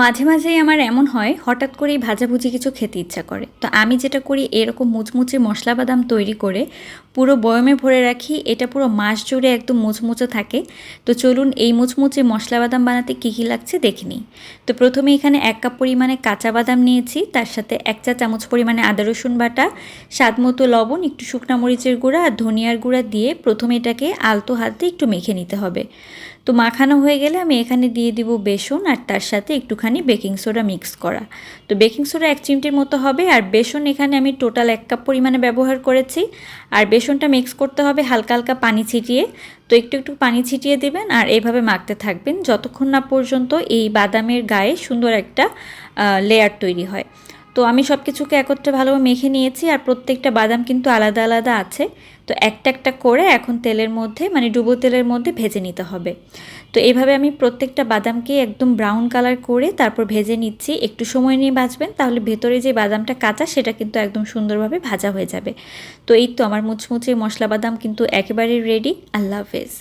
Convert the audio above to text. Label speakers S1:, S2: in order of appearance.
S1: মাঝে মাঝেই আমার এমন হয়, হঠাৎ করেই ভাজাভুজি কিছু খেতে ইচ্ছা করে। তো আমি যেটা করি, এরকম মুচমুচে মশলা বাদাম তৈরি করে পুরো বয়মে ভরে রাখি। এটা পুরো মাস জুড়ে একদম মুচমুচে থাকে। তো চলুন এই মুচমুচে মশলা বাদাম বানাতে কী কী লাগছে দেখে নিই। তো প্রথমে এখানে এক কাপ পরিমাণে কাঁচা বাদাম নিয়েছি। তার সাথে এক চা চামচ পরিমাণে আদা রসুন বাটা, স্বাদ মতো লবণ, একটু শুকনা মরিচের গুঁড়া আর ধনিয়ার গুঁড়া দিয়ে প্রথমে এটাকে আলতো হাতে একটু মেখে নিতে হবে। তো মাখানো হয়ে গেলে আমি এখানে দিয়ে দিব বেসন আর তার সাথে একটুখানি বেকিং সোডা মিক্স করা। তো বেকিং সোডা এক চিমটির মতো হবে আর বেসন এখানে আমি টোটাল এক কাপ পরিমাণে ব্যবহার করেছি। আর বেসনটা মিক্স করতে হবে হালকা হালকা পানি ছিটিয়ে। তো একটু একটু পানি ছিটিয়ে দেবেন আর এইভাবে মাখতে থাকবেন। যতক্ষণ না পর্যন্ত এই বাদামের গায়ে সুন্দর একটা লেয়ার তৈরি হয়। তো আমি সব কিছুকে একত্রে ভালোভাবে মেখে নিয়েছি আর প্রত্যেকটা বাদাম কিন্তু আলাদা আলাদা আছে। তো একটা একটা করে এখন তেলের মধ্যে মানে ডুবো তেলের মধ্যে ভেজে নিতে হবে। তো এইভাবে আমি প্রত্যেকটা বাদামকে একদম ব্রাউন কালার করে তারপর ভেজে নিচ্ছি। একটু সময় নিয়ে ভাজবেন তাহলে ভেতরে যে বাদামটা কাঁচা সেটা কিন্তু একদম সুন্দরভাবে ভাজা হয়ে যাবে। তো এই তো আমার মুচমুচে মশলা বাদাম কিন্তু একেবারে রেডি আল্লাহ হাফেজ।